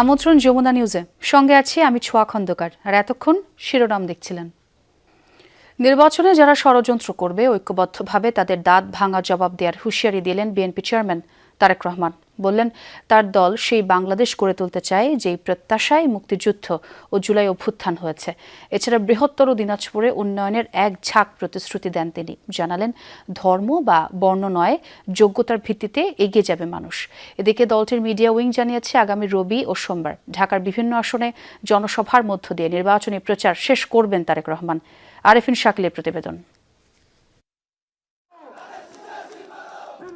আমন্ত্রণ যমুনা নিউজে সঙ্গে আছি আমি ছোয়া খন্দকার। আর এতক্ষণ শিরোনাম দেখছিলেন। নির্বাচনে যারা ষড়যন্ত্র করবে, ঐক্যবদ্ধভাবে তাদের দাঁত ভাঙা জবাব দেওয়ার হুঁশিয়ারি দিলেন বিএনপি চেয়ারম্যান তারেক রহমান। বললেন, তার দল সেই বাংলাদেশ গড়ে তুলতে চায়, যেই প্রত্যাশায় মুক্তিযুদ্ধ ও জুলাই অভ্যুত্থান হয়েছে। এছাড়া বৃহত্তর দিনাজপুরে উন্নয়নের এক ঝাঁক প্রতিশ্রুতি দেন তিনি। জানালেন, ধর্ম বা বর্ণ নয়, যোগ্যতার ভিত্তিতে এগিয়ে যাবে মানুষ। এদিকে দলটির মিডিয়া উইং জানিয়েছে, আগামী রবি ও সোমবার ঢাকার বিভিন্ন আসনে জনসভার মধ্য দিয়ে নির্বাচনী প্রচার শেষ করবেন তারেক রহমান। আরেফিন শাকিলের প্রতিবেদন।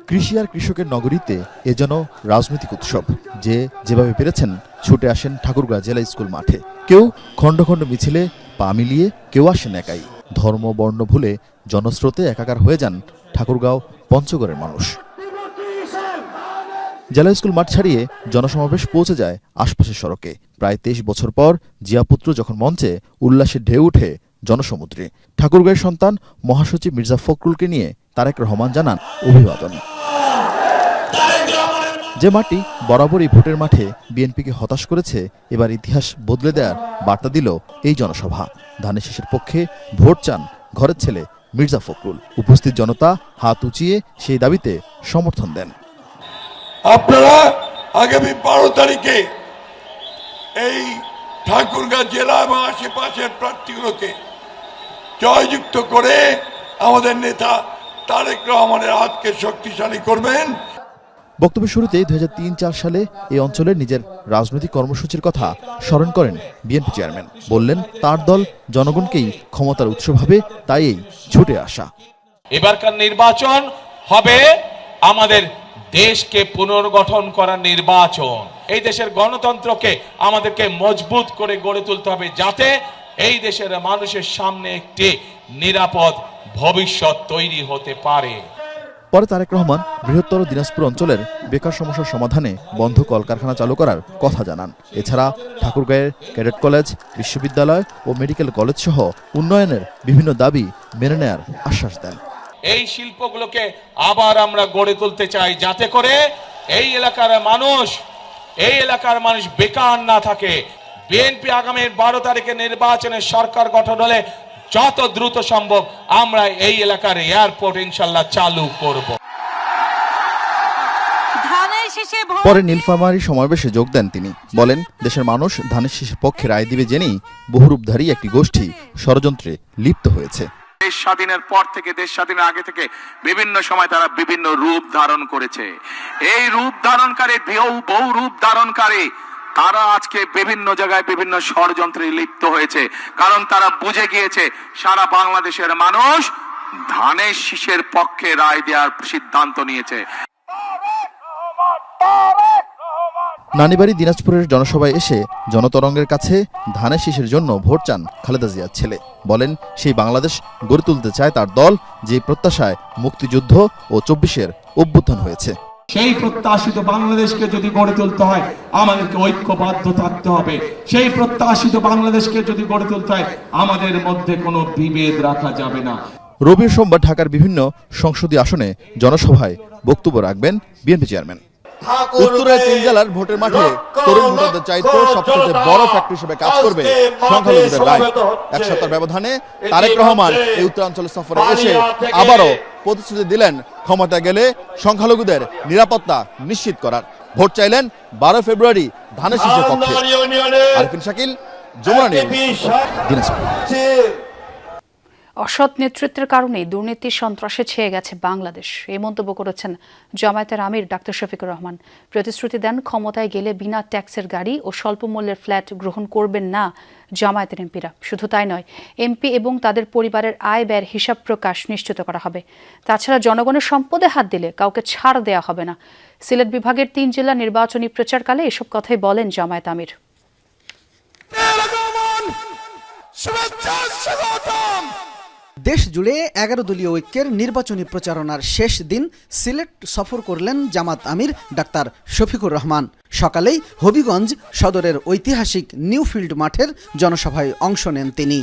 কৃষি আর কৃষকের নগরীতে এ যেন রাজনৈতিক উৎসব, যে যেভাবে পেরেছেন, ছুটে আসেন ঠাকুরগাঁ জেলা স্কুল মাঠে। কেউ খণ্ড খণ্ড মিছিলে পা মিলিয়ে, কেউ আসেন একাই। ধর্ম, বর্ণ ভুলে জনস্রোতে একাকার হয়ে যান ঠাকুরগাঁও পঞ্চগড়ের মানুষ। জেলা স্কুল মাঠ ছাড়িয়ে জনসমাবেশ পৌঁছে যায় আশপাশের সড়কে। প্রায় তেইশ বছর পর জিয়াপুত্র যখন মঞ্চে উল্লাসের ঢেউ উঠে জনসমুদ্রে। ঠাকুরগাঁয়ের সন্তান মহাসচিব মির্জা ফখরুলকে নিয়ে তারেক রহমান জানান অভিবাদন। যে মাটি বরাবরই ভোটের মাঠে বিএনপিকে হতাশ করেছে, এবার ইতিহাস বদলে দেওয়ার বার্তা দিল এই জনসভা। ধানের শীষের পক্ষে ভোট চান ঘরের ছেলে মির্জা ফখরুল। উপস্থিত জনতা হাত উঁচিয়ে সেই দাবিতে সমর্থন দেন। আপনারা আগামী বারো তারিখে এই ঠাকুরগাঁ জেলা এবং আশেপাশের প্রার্থীগুলোকে জয়যুক্ত করে আমাদের নেতা তারেক রহমানের হাতকে শক্তিশালী করবেন। বক্তব্যের শুরুতেই দুই হাজার সালে এই অঞ্চলের নিজের রাজনৈতিক কর্মসূচির কথা স্মরণ করেন বিএনপি চেয়ারম্যান। বললেন তার দল জনগণকেই ক্ষমতার উৎস ভাবে তাই এই ছুটে আসা। এবারকার নির্বাচন হবে আমাদের দেশকে পুনর্গঠন করার নির্বাচন। এই দেশের গণতন্ত্রকে আমাদেরকে মজবুত করে গড়ে তুলতে হবে যাতে এই দেশের মানুষের সামনে একটি নিরাপদ ভবিষ্যৎ তৈরি হতে পারে। পরে তারেক রহমান বৃহত্তর দিনাজপুর অঞ্চলের বেকার সমস্যার সমাধানে বন্ধ কলকারখানা চালু করার কথা জানান। এছাড়া ঠাকুরগাঁয়ের ক্যাডেট কলেজ বিশ্ববিদ্যালয় ও মেডিকেল কলেজ সহ উন্নয়নের বিভিন্ন দাবি মেনে নেয়ার আশ্বাস দেন। এই শিল্পগুলোকে আবার আমরা গড়ে তুলতে চাই যাতে করে এই এলাকার মানুষ এই এলাকার মানুষ বেকার না থাকে। বিএনপি আগামী বারো তারিখে নির্বাচনে সরকার গঠন হলে যত দ্রুত সম্ভব আমরা এই এলাকার এয়ারপোর্ট ইনশাল্লাহ চালু করব। পরে নীলফামারী সমাবেশে যোগ দেন তিনি। বলেন দেশের মানুষ ধানের শীষের পক্ষে রায় দিবে জেনেই বহুরূপধারী একটি গোষ্ঠী ষড়যন্ত্রে লিপ্ত হয়েছে। দেশ স্বাধীনের পর থেকে দেশ স্বাধীনের আগে থেকে বিভিন্ন সময় তারা বিভিন্ন রূপ ধারণ করেছে। এই রূপ ধারণকারী বহু বহু রূপ ধারণকারী তারা আজকে বিভিন্ন জায়গায় বিভিন্ন ষড়যন্ত্রে লিপ্ত হয়েছে। কারণ তারা বুঝে গিয়েছে, সারা বাংলাদেশের মানুষ ধানের শীষের পক্ষে রায় দেওয়ার সিদ্ধান্ত নিয়েছে। নানিবাড়ি দিনাজপুরের জনসভায় এসে জনতরঙ্গের কাছে ধানের শীষের জন্য ভোট চান খালেদা জিয়ার ছেলে। বলেন, সেই বাংলাদেশ গড়ে তুলতে চায় তার দল, যে প্রত্যাশায় মুক্তিযুদ্ধ ও চব্বিশের অভ্যুত্থান হয়েছে। সেই প্রত্যাশিত বাংলাদেশকে যদি গড়ে তুলতে হয়, আমাদেরকে ঐক্যবদ্ধ থাকতে হবে। সেই প্রত্যাশিত বাংলাদেশকে যদি গড়ে তুলতে হয়, আমাদের মধ্যে কোনো বিভেদ রাখা যাবে না। রবি সোমবার ঢাকার বিভিন্ন সংসদীয় আসনে জনসভায় বক্তব্য রাখবেন বিএনপি চেয়ারম্যান। উত্তরের তিন জেলার ভোটের মাঠে তরুণ ভোটারদের চাইতে সবচেয়ে বড় ফ্যাক্টরি হিসেবে কাজ করবে সংখ্যালঘুদের রায়। এক সপ্তাহ ব্যবধানে তারেক রহমান এই উত্তরাঞ্চল সফরে এসে আবারও প্রতিশ্রুতি দিলেন ক্ষমতা গেলে সংখ্যালঘুদের নিরাপত্তা নিশ্চিত করার। ভোট চাইলেন বারো ফেব্রুয়ারি ধানের শীষের পক্ষে। আরিফিন শাকিল যমুনা নিউজ। দিনাজপুর। অসৎ নেতৃত্বের কারণে দুর্নীতি সন্ত্রাসে ছেয়ে গেছে বাংলাদেশ। এই মন্তব্য করেছেন জামায়াতের আমির ডাক্তার শফিকুর রহমান। প্রতিশ্রুতি দেন ক্ষমতায় গেলে বিনা ট্যাক্সের গাড়ি ও স্বল্প মূল্যের ফ্ল্যাট গ্রহণ করবেন না জামায়াতের এমপিরা। শুধু তাই নয়, এমপি এবং তাদের পরিবারের আয় ব্যয়ের হিসাব প্রকাশ নিশ্চিত করা হবে। তাছাড়া জনগণের সম্পদে হাত দিলে কাউকে ছাড় দেওয়া হবে না। সিলেট বিভাগের তিন জেলা নির্বাচনী প্রচারকালে এসব কথাই বলেন জামায়াত আমির। দেশ জুড়ে এগারো দলীয় ঐক্যের নির্বাচনী প্রচারণার শেষ দিন সিলেট সফর করলেন জামাত আমির ডাক্তার শফিকুর রহমান। সকালেই হবিগঞ্জ সদরের ঐতিহাসিক নিউফিল্ড মাঠের জনসভায় অংশ নেন তিনি।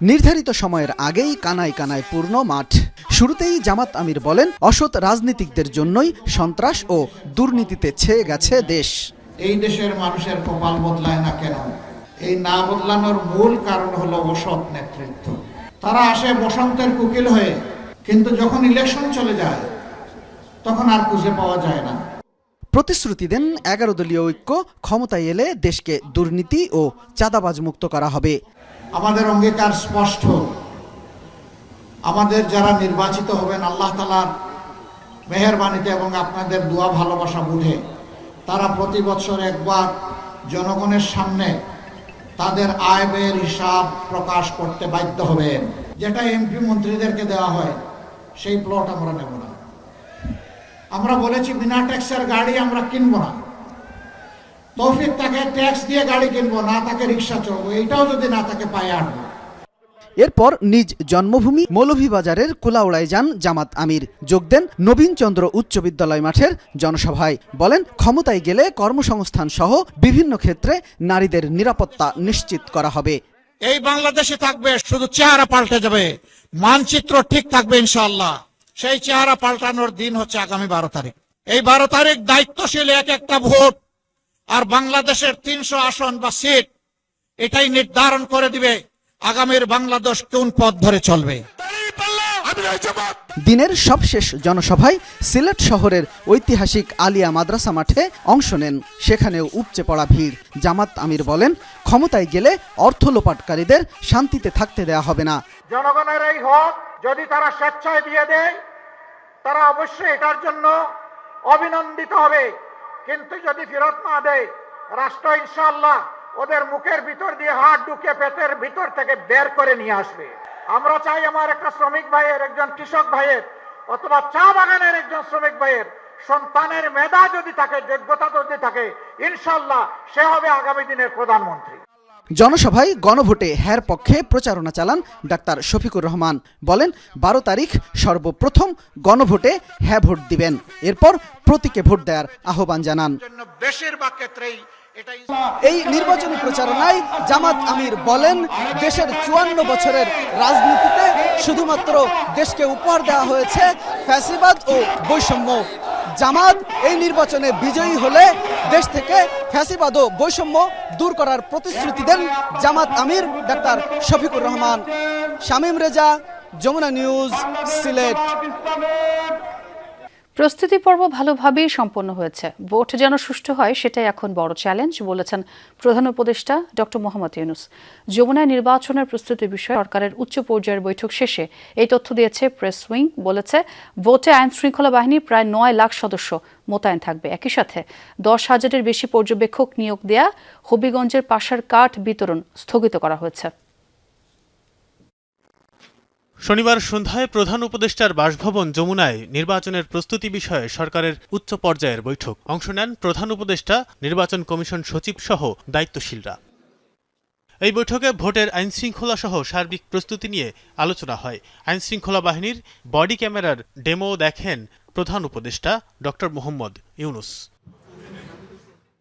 নির্ধারিত সময়ের আগেই কানায় কানায় পূর্ণ মাঠ। শুরুতেই জামাত আমির বলেন অসৎ রাজনীতিকদের জন্যই সন্ত্রাস ও দুর্নীতিতে ছেয়ে গেছে দেশ। এই দেশের মানুষের কপাল বদলায় না কেন? এই না বদলানোর মূল কারণ হলো অসৎ নেতৃত্ব। তারা আসে বসন্তের কুকিল হয়ে কিন্তু যখন ইলেকশন চলে যায় তখন আর খুঁজে পাওয়া যায় না। প্রতিশ্রুতি দেন এগারো দলীয় ঐক্য ক্ষমতায় এলে দেশকে দুর্নীতি ও চাঁদাবাজ মুক্ত করা হবে। আমাদের অঙ্গীকার স্পষ্ট। আমাদের যারা নির্বাচিত হবেন আল্লাহ তালার মেহরবানিতে এবং আপনাদের দোয়া ভালোবাসা বুঝে তারা প্রতি বছর একবার জনগণের সামনে তাদের আয় ব্যয়ের হিসাব প্রকাশ করতে বাধ্য হবে। যেটা এমপি মন্ত্রীদেরকে দেওয়া হয়, সেই প্লট আমরা নেব না। আমরা বলেছি, বিনা ট্যাক্সের গাড়ি আমরা কিনব না। তৌফিক তাকে ট্যাক্স দিয়ে গাড়ি কিনবো, না তাকে রিক্সা চলবো এইটাও যদি না তাকে পায়ে আনব। এরপর নিজ জন্মভূমি মৌলভীবাজারের কুলাউড়ায় যান জামাত আমির। যোগ দেন নবীনচন্দ্র উচ্চ বিদ্যালয় মাঠের জনসভায়। বলেন, ক্ষমতায় গেলে কর্মসংস্থান সহ বিভিন্ন ক্ষেত্রে নারীদের নিরাপত্তা নিশ্চিত করা হবে। এই বাংলাদেশে থাকবে, শুধু চেহারা পাল্টে যাবে। মানচিত্র ঠিক থাকবে ইনশাল্লাহ সেই চেহারা পাল্টানোর দিন হচ্ছে আগামী বারো তারিখ। এই বারো তারিখ দায়িত্বশীল এক একটা ভোট, আর বাংলাদেশের তিনশো আসন বা সিট, এটাই নির্ধারণ করে দিবে। আগামীর বাংলাদেশ কোন পথ ধরে চলবে? দিনের সবশেষ জনসভায় সিলেট শহরের ঐতিহাসিক আলিয়া মাদ্রাসা মাঠে অংশ নেন। সেখানেও উপচে পড়া ভিড়। জামাত আমির বলেন ক্ষমতায় গেলে অর্থ লোপাটকারীদের শান্তিতে থাকতে দেয়া হবে না। জনগণের এই হক যদি তারা স্বেচ্ছায় দিয়ে দেয় তারা অবশ্যই এটার জন্য অভিনন্দিত হবে। কিন্তু যদি ফেরত না দেয় রাষ্ট্র ইনশাল্লাহ ওদের মুখের ভিতর দিয়ে হাত ঢুকে পেটের ভিতর থেকে বের করে নিয়ে আসবে। আমরা চাই আমার একটা শ্রমিক ভাইয়ের একজন কৃষক ভাইয়ের অথবা চা বাগানের একজন শ্রমিক ভাইয়ের সন্তানের মেধা যদি থাকে যোগ্যতা যদি থাকে ইনশাল্লাহ সে হবে আগামী দিনের প্রধানমন্ত্রী। জনসভায় গণভোটে হ্যার পক্ষে প্রচারণা চালান ডাক্তার শফিকুর রহমান। বলেন বারো তারিখ সর্বপ্রথম গণভোটে হ্যাঁ ভোট দিবেন। এরপর প্রতীকে ভোট দেওয়ার আহ্বান জানান। বেশিরভাগ ক্ষেত্রেই এই নির্বাচনী প্রচারণায় জামাত আমির বলেন, দেশের চুয়ান্ন বছরের রাজনীতিতে শুধুমাত্র দেশকে উপহার দেওয়া হয়েছে ফ্যাসিবাদ ও বৈষম্য। জামাত এই নির্বাচনে বিজয়ী হলে দেশ থেকে ফ্যাসিবাদ ও বৈষম্য দূর করার প্রতিশ্রুতি দেন জামাত আমির ডাক্তার শফিকুর রহমান। শামীম রেজা, যমুনা নিউজ, সিলেট। প্রস্তুতি পর্ব ভালোভাবেই সম্পন্ন হয়েছে। ভোট যেন সুষ্ঠু হয়, সেটাই এখন বড় চ্যালেঞ্জ বলেছেন প্রধান উপদেষ্টা ডক্টর মোহাম্মদ ইউনুস। যমুনায় নির্বাচনের প্রস্তুতি বিষয়ে সরকারের উচ্চ পর্যায়ের বৈঠক শেষে এই তথ্য দিয়েছে প্রেস উইং বলেছে, ভোটে আইন শৃঙ্খলা বাহিনী প্রায় নয় লাখ সদস্য মোতায়েন থাকবে। একই সাথে দশ হাজারের বেশি পর্যবেক্ষক নিয়োগ দেয়া হবিগঞ্জের পাশার কাঠ বিতরণ স্থগিত করা হয়েছে। শনিবার সন্ধ্যায় প্রধান উপদেষ্টার বাসভবন যমুনায় নির্বাচনের প্রস্তুতি বিষয়ে সরকারের উচ্চ পর্যায়ের বৈঠক। অংশ নেন প্রধান উপদেষ্টা, নির্বাচন কমিশন সচিব সহ দায়িত্বশীলরা। এই বৈঠকে ভোটের আইনশৃঙ্খলা সহ সার্বিক প্রস্তুতি নিয়ে আলোচনা হয়। আইনশৃঙ্খলা বাহিনীর বডি ক্যামেরার ডেমো দেখেন প্রধান উপদেষ্টা ডক্টর মোহাম্মদ ইউনুস।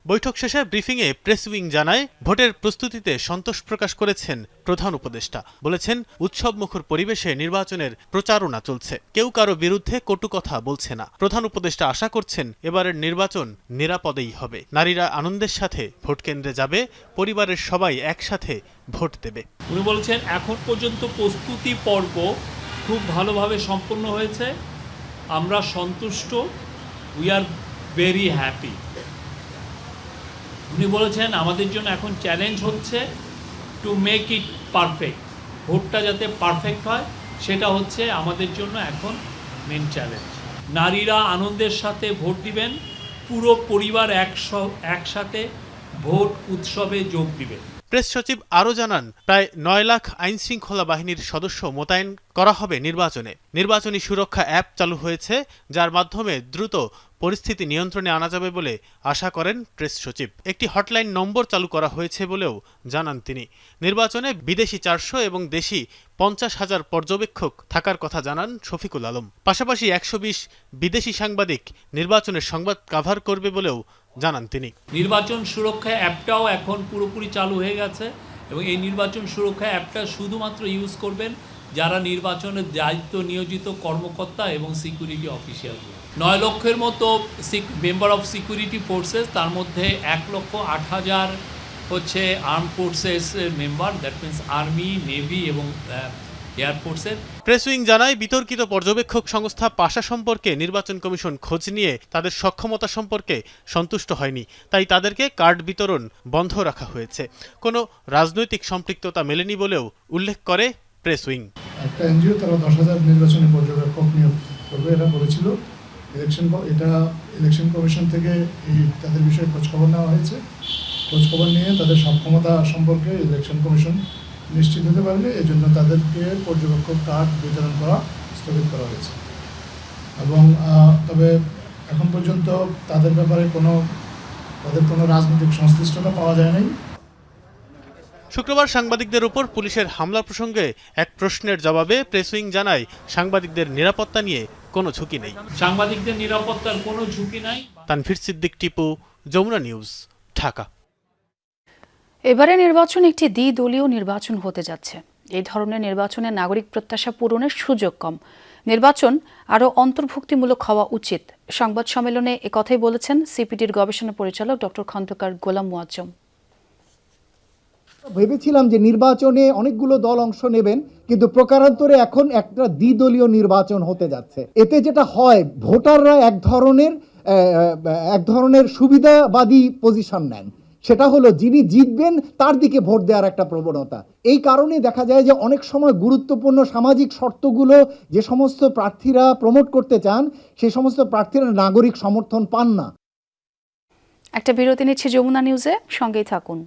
বৈঠক শেষে ব্রিফিংয়ে প্রেস উইং জানায়, ভোটের প্রস্তুতিতে সন্তোষ প্রকাশ করেছেন প্রধান উপদেষ্টা। বলেছেন উৎসব মুখর পরিবেশে নির্বাচনের প্রচারণা চলছে। কেউ কারও বিরুদ্ধে কটু কথা বলছে না। প্রধান উপদেষ্টা আশা করছেন, এবারের নির্বাচন নিরাপদেই হবে। নারীরা আনন্দের সাথে ভোট কেন্দ্রে যাবে, পরিবারের সবাই একসাথে ভোট দেবে। উনি বলছেন, এখন পর্যন্ত প্রস্তুতি পর্ব খুব ভালোভাবে সম্পন্ন হয়েছে। আমরা সন্তুষ্ট। উই আর ভেরি হ্যাপি উনি বলেছেন, আমাদের জন্য এখন চ্যালেঞ্জ হচ্ছে টু মেক ইট পারফেক্ট ভোটটা যাতে পারফেক্ট হয়, সেটা হচ্ছে আমাদের জন্য এখন মেন চ্যালেঞ্জ নারীরা আনন্দের সাথে ভোট দিবেন, পুরো পরিবার একস একসাথে ভোট উৎসবে যোগ দিবে প্রেস সচিব আরও জানান, প্রায় নয় লাখ আইন শৃঙ্খলা বাহিনীর সদস্য মোতায়েন করা হবে নির্বাচনে। নির্বাচনী সুরক্ষা অ্যাপ চালু হয়েছে, যার মাধ্যমে দ্রুত পরিস্থিতি নিয়ন্ত্রণে আনা যাবে বলে আশা করেন প্রেস সচিব। একটি হটলাইন নম্বর চালু করা হয়েছে বলেও জানান তিনি। নির্বাচনে বিদেশি চারশো এবং দেশি পঞ্চাশ হাজার পর্যবেক্ষক থাকার কথা জানান শফিকুল আলম। পাশাপাশি একশো বিশ বিদেশি সাংবাদিক নির্বাচনের সংবাদ কাভার করবে বলেও জানান তিনি। নির্বাচন সুরক্ষা অ্যাপটাও এখন পুরোপুরি চালু হয়ে গেছে এবং এই নির্বাচন সুরক্ষা অ্যাপটা শুধুমাত্র ইউজ করবেন যারা নির্বাচনের দায়িত্ব নিয়োজিত কর্মকর্তা এবং সিকিউরিটি অফিসিয়াল নয় লক্ষের মতো মেম্বার অফ সিকিউরিটি ফোর্সেস তার মধ্যে এক লক্ষ আট হাজার হচ্ছে arm ফোর্সেসের member that means army navy এবং এয়ারফোর্সের প্রেস উইং জানায় বিতর্কিত পর্যবেক্ষক সংস্থা পাশা সম্পর্কে নির্বাচন কমিশন খোঁজ নিয়ে তাদের সক্ষমতা সম্পর্কে সন্তুষ্ট হয়নি। তাই তাদেরকে কার্ড বিতরণ বন্ধ রাখা হয়েছে। কোনো রাজনৈতিক সম্পৃক্ততা মেলেনি বলেও উল্লেখ করে প্রেস উইং একটা এনজিও তারা দশ হাজার নির্বাচনী পর্যবেক্ষক নিয়োগ করবে, এটা বলেছিল। ইলেকশন এটা ইলেকশন কমিশন থেকে এই তাদের বিষয়ে খোঁজখবর নেওয়া হয়েছে। খোঁজখবর নিয়ে তাদের সক্ষমতা সম্পর্কে ইলেকশন কমিশন নিশ্চিত হতে পারলে এই জন্য তাদেরকে পর্যবেক্ষক কার্ড বিতরণ করা, স্থগিত করা হয়েছে। এবং তবে এখন পর্যন্ত তাদের ব্যাপারে কোনো, তাদের কোনো রাজনৈতিক সংশ্লিষ্টতা পাওয়া যায় নাই। শুক্রবার সাংবাদিকদের উপর পুলিশের হামলা প্রসঙ্গে এক প্রশ্নের জবাবে প্রেস উইং জানায় সাংবাদিকদের নিরাপত্তা নিয়ে কোনো ঝুঁকি নেই। সাংবাদিকদের নিরাপত্তার কোনো ঝুঁকি নাই। তানভীর সিদ্দিক টিপু যমুনা নিউজ ঢাকা। এবারে নির্বাচন একটি দ্বিদলীয় নির্বাচন হতে যাচ্ছে। এই ধরনের নির্বাচনে নাগরিক প্রত্যাশা পূরণের সুযোগ কম। নির্বাচন আরও অন্তর্ভুক্তিমূলক হওয়া উচিত। সংবাদ সম্মেলনে একথাই বলেছেন সিপিডির গবেষণা পরিচালক ডক্টর খন্দকার গোলাম মুয়াজ্জম। ভেবেছিলাম যে নির্বাচনে অনেকগুলো দল অংশ নেবেন, কিন্তু প্রকারান্তরে এখন একটা দ্বিদলীয় নির্বাচন হতে যাচ্ছে। এতে যেটা হয়, ভোটাররা এক ধরনের এক ধরনের সুবিধাবাদী পজিশন নেন। সেটা হলো যিনি জিতবেন, তার দিকে ভোট দেওয়ার একটা প্রবণতা। এই কারণে দেখা যায় যে অনেক সময় গুরুত্বপূর্ণ সামাজিক শর্তগুলো যে সমস্ত প্রার্থীরা প্রমোট করতে চান, সেই সমস্ত প্রার্থীরা নাগরিক সমর্থন পান না। একটা বিরতি নিচ্ছে যমুনা নিউজে সঙ্গেই থাকুন।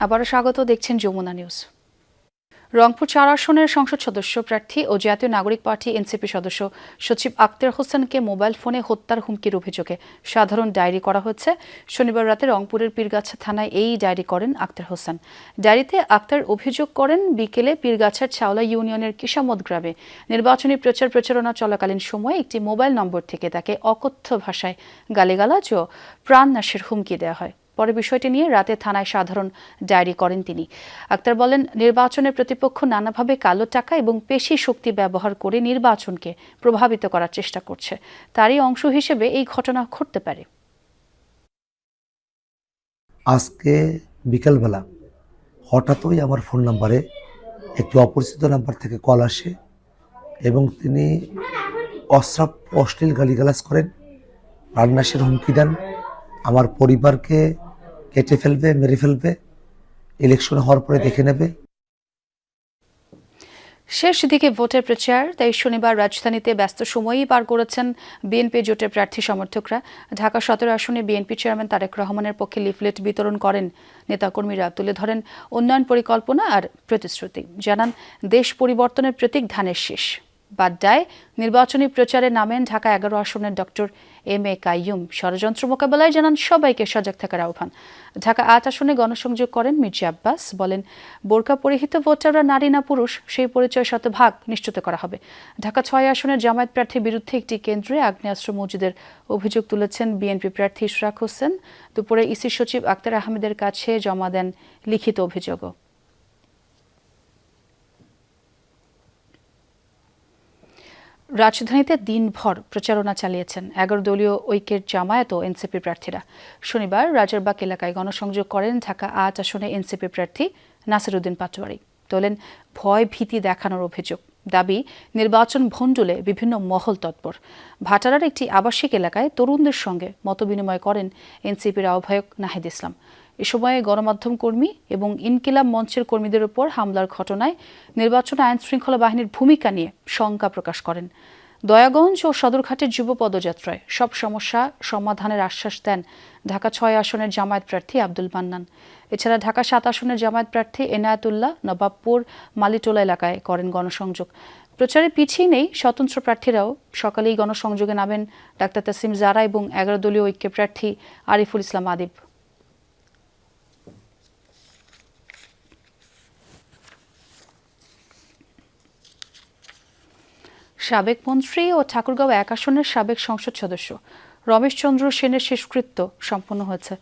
আবারও স্বাগত, দেখছেন যমুনা নিউজ। রংপুর চার আসনের সংসদ সদস্য প্রার্থী ও জাতীয় নাগরিক পার্টি এনসিপি সদস্য সচিব আক্তার হোসেনকে মোবাইল ফোনে হত্যার হুমকির অভিযোগে সাধারণ ডায়েরি করা হয়েছে। শনিবার রাতে রংপুরের পীরগাছা থানায় এই ডায়েরি করেন আক্তার হোসেন। ডায়েরিতে আক্তার অভিযোগ করেন, বিকেলে পীরগাছার ছাওলা ইউনিয়নের কিসামত গ্রামে নির্বাচনী প্রচার প্রচারণা চলাকালীন সময়ে একটি মোবাইল নম্বর থেকে তাকে অকথ্য ভাষায় গালিগালাজ ও প্রাণনাশের হুমকি দেওয়া হয়। পরে বিষয়টি নিয়ে রাতে থানায় সাধারণ ডায়েরি করেন তিনি। আক্তার বলেন নির্বাচনের প্রতিপক্ষ নানাভাবে কালো টাকা এবং পেশি শক্তি ব্যবহার করে নির্বাচনকে প্রভাবিত করার চেষ্টা করছে। তারই অংশ হিসেবে এই ঘটনা ঘটতে পারে। আজকে বিকেলবেলা হঠাৎই আমার ফোন নাম্বারে একটি অপরিচিত নাম্বার থেকে কল আসে এবং তিনি অশ্রাপ অশ্লীল গালিগালাজ করেন। প্রাণনাশের হুমকি দেন। আমার পরিবারকে কেটে ফেলবে, মেরে ফেলবে ইলেকশন হওয়ার পরে দেখে নেবে। শেষ দিকে ভোটের প্রচার, তাই শনিবার রাজধানীতে ব্যস্ত সময়ই পার করেছেন বিএনপি জোটের প্রার্থী সমর্থকরা। ঢাকা সতেরো আসনে বিএনপি চেয়ারম্যান তারেক রহমানের পক্ষে লিফলেট বিতরণ করেন। নেতাকর্মীরা তুলে ধরেন উন্নয়ন পরিকল্পনা আর প্রতিশ্রুতি। জানান, দেশ পরিবর্তনের প্রতীক ধানের শীষ। বাড্ডায় নির্বাচনী প্রচারে নামেন ঢাকা এগারো আসনের ডক্টর এম এ কাইয়ুম। ষড়যন্ত্র মোকাবেলায় জানান সবাইকে সজাগ থাকার আহ্বান। ঢাকা আট আসনে গণসংযোগ করেন মির্জা আব্বাস। বলেন, বোরকা পরিহিত ভোটাররা নারী না পুরুষ, সেই পরিচয় শতভাগ নিশ্চিত করা হবে। ঢাকা ছয় আসনের জামায়াত প্রার্থীর বিরুদ্ধে একটি কেন্দ্রে আগ্নেয়াস্ত্র মজুদের অভিযোগ তুলেছেন বিএনপি প্রার্থী ইশরাক হোসেন। দুপুরে ইসি সচিব আক্তার আহমেদের কাছে জমা দেন লিখিত অভিযোগও। রাজধানীতে দিনভর প্রচারণা চালিয়েছেন এগারো দলীয় ঐক্যের জামায়াত ও এনসিপি প্রার্থীরা। শনিবার রাজারবাগ এলাকায় গণসংযোগ করেন ঢাকা আট আসনে এনসিপি প্রার্থী নাসিরুদ্দিন পাটোয়ারি। তোলেন ভয় ভীতি দেখানোর অভিযোগ। দাবি, নির্বাচন ভণ্ডুলে বিভিন্ন মহল তৎপর। ভাটারার একটি আবাসিক এলাকায় তরুণদের সঙ্গে মতবিনিময় করেন এনসিপির আহ্বায়ক নাহিদ ইসলাম। এ সময়ে গণমাধ্যম কর্মী এবং ইনকিলাব মঞ্চের কর্মীদের উপর হামলার ঘটনায় নির্বাচন আইন শৃঙ্খলা বাহিনীর ভূমিকা নিয়ে শঙ্কা প্রকাশ করেন। দয়াগঞ্জ ও সদরঘাটের যুব পদযাত্রায় সব সমস্যা সমাধানের আশ্বাস দেন ঢাকা ছয় আসনের জামায়াত প্রার্থী আব্দুল মান্নান। এছাড়া ঢাকা সাত আসনের জামায়াত প্রার্থী এনায়েতুল্লাহ নবাবপুর, মালিটোলা এলাকায় করেন গণসংযোগ। প্রচারে পিছিয়ে নেই স্বতন্ত্র প্রার্থীরাও। সকালেই গণসংযোগে নামেন ডাক্তার তাসিম জারা এবং এগারো দলীয় ঐক্য প্রার্থী আরিফুল ইসলাম আদিব। সাবেক মন্ত্রী ও ঠাকুরগাঁও এক আসনের সাবেক সংসদ সদস্য। রমেশচন্দ্র সেনের শেষকৃত্য সম্পন্ন হয়েছে।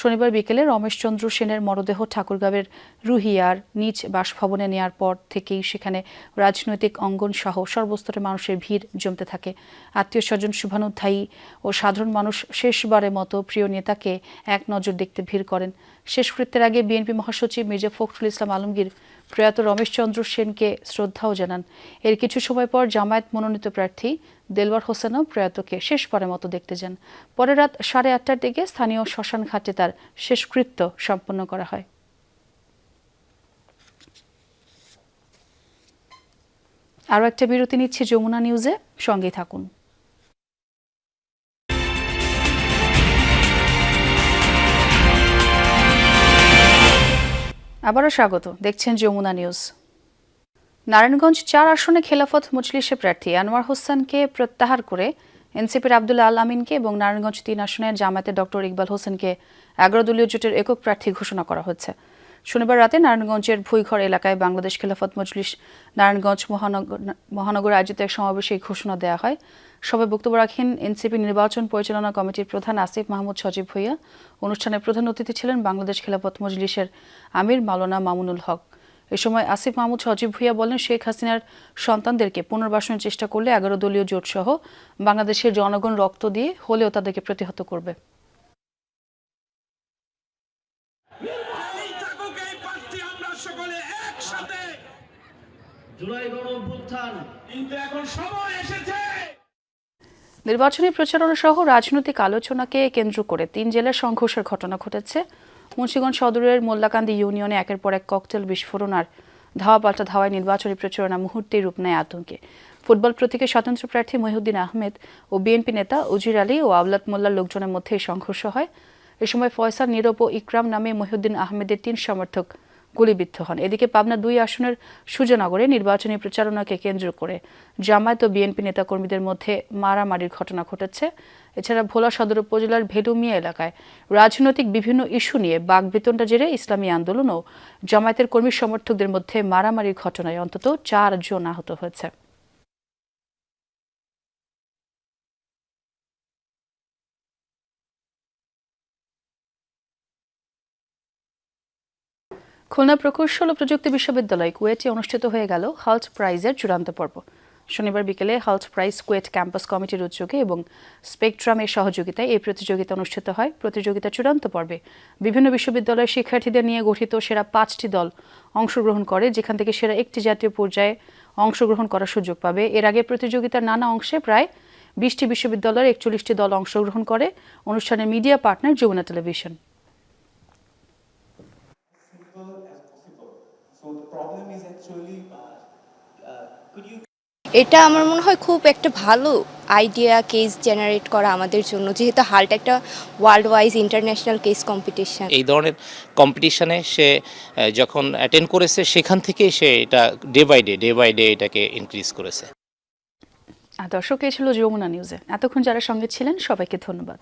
শনিবার বিকেলে রমেশচন্দ্র সেনের মরদেহ ঠাকুরগাঁওয়ের রুহিয়ার নিজ বাসভবনে নেয়ার পর থেকেই সেখানে রাজনৈতিক অঙ্গন সহ সর্বস্তরের মানুষের ভিড় জমতে থাকে। আত্মীয় স্বজন শুভানুধ্যায়ী ও সাধারণ মানুষ শেষবারের মতো প্রিয় নেতাকে এক নজর দেখতে ভিড় করেন। শেষকৃত্যের আগে বিএনপি মহাসচিব মির্জা ফখরুল ইসলাম আলমগীর প্রয়াত রমেশচন্দ্র সেনকে শ্রদ্ধাও জানান। এর কিছু সময় পর জামায়াত মনোনীত প্রার্থী দেলওয়ার হোসেনও প্রয়াতকে শেষ শেষবারের মতো দেখতে যান। পরে রাত সাড়ে আটটার দিকে স্থানীয় শ্মশান ঘাটে তার শেষকৃত্য সম্পন্ন করা হয়। আরও একটা বিরতি নিচ্ছে যমুনা নিউজে। সঙ্গেই থাকুন। আবারও স্বাগত। দেখছেন যমুনা নিউজ। নারায়ণগঞ্জ চার আসনে খেলাফত মজলিসে প্রার্থী আনোয়ার হোসেনকে প্রত্যাহার করে এনসিপির আব্দুল্লাহ আল আমিনকে এবং নারায়ণগঞ্জ তিন আসনের জামায়াতের ডক্টর ইকবাল হোসেনকে এগারো দলীয় জোটের একক প্রার্থী ঘোষণা করা হয়েছে শনিবার রাতে নারায়ণগঞ্জের ভুইঘর এলাকায় বাংলাদেশ খেলাফত মজলিস নারায়ণগঞ্জ মহানগর মহানগর আয়োজিত এক সমাবেশে ঘোষণা দেওয়া হয়। সভায় বক্তব্য রাখেন এনসিপি নির্বাচন পরিচালনা কমিটির প্রধান আসিফ মাহমুদ সজীব ভুইয়া। অনুষ্ঠানে প্রধান অতিথি ছিলেন বাংলাদেশ খেলাফত মজলিসের আমির মাওলানা মামুনুল হক। এ সময় আসিফ মাহমুদ সজীব ভুইয়া বলেন শেখ হাসিনার সন্তানদেরকে পুনর্বাসনের চেষ্টা করলে এগারো দলীয় জোট সহ বাংলাদেশের জনগণ রক্ত দিয়ে হলেও তাদেরকে প্রতিহত করবে। নির্বাচনী প্রচারণা সহ রাজনৈতিক আলোচনাকে কেন্দ্র করে তিন জেলার সংঘর্ষের ঘটনা ঘটেছে। মুন্সিগঞ্জ সদরের মোল্লাকান্দি ইউনিয়নে একের পর এক ককটেল বিস্ফোরণ আর ধাওয়া পাল্টা ধাওয়ায় নির্বাচনী প্রচারণা মুহূর্তেই রূপ নেয় আতঙ্কে। ফুটবল প্রতীকে স্বতন্ত্র প্রার্থী মহিউদ্দিন আহমেদ ও বিএনপি নেতা উজির আলী ও আওলাদ মোল্লার লোকজনের মধ্যে সংঘর্ষ হয়। এ সময় ফয়সাল নীরব ও ইকরাম নামে মহিউদ্দিন আহমেদের তিন সমর্থক গুলিবিদ্ধ হন। এদিকে পাবনা দুই আসনের সুজানগরে নির্বাচনী প্রচারণাকে কেন্দ্র করে জামায়াত ও বিএনপি নেতাকর্মীদের মধ্যে মারামারির ঘটনা ঘটেছে। এছাড়া ভোলা সদর উপজেলার ভেলুমিয়া এলাকায় রাজনৈতিক বিভিন্ন ইস্যু নিয়ে বাগবিতণ্ডা জেরে ইসলামী আন্দোলন ও জামায়াতের কর্মী সমর্থকদের মধ্যে মারামারির ঘটনায় অন্তত চার জন আহত হয়েছে। খুলনা প্রকৌশল ও প্রযুক্তি বিশ্ববিদ্যালয় কুয়েটে অনুষ্ঠিত হয়ে গেল হাল্ট প্রাইজের চূড়ান্ত পর্ব। শনিবার বিকেলে হাল্ট প্রাইজ কুয়েট ক্যাম্পাস কমিটির উদ্যোগে এবং স্পেকট্রামের সহযোগিতায় এই প্রতিযোগিতা অনুষ্ঠিত হয়। প্রতিযোগিতা চূড়ান্ত পর্বে বিভিন্ন বিশ্ববিদ্যালয়ের শিক্ষার্থীদের নিয়ে গঠিত সেরা পাঁচটি দল অংশগ্রহণ করে, যেখান থেকে সেরা একটি জাতীয় পর্যায়ে অংশগ্রহণ করার সুযোগ পাবে। এর আগে প্রতিযোগিতার নানা অংশে প্রায় বিশটি বিশ্ববিদ্যালয়ের একচল্লিশটি দল অংশগ্রহণ করে। অনুষ্ঠানের মিডিয়া পার্টনার যমুনা টেলিভিশন। এটা আমার মনে হয় খুব একটা ভালো আইডিয়া কেস জেনারেট করা আমাদের জন্য যেহেতু হাল্ট একটা world wise international case competition এই ধরনের কম্পিটিশনে সে যখন অ্যাটেন্ড করেছে সেখান থেকে সে এটা day by day day by day এটাকে ইনক্রিজ করেছে। আর দর্শক এ ছিল যমুনা নিউজে এতক্ষণ যারা সঙ্গে ছিলেন সবাইকে ধন্যবাদ।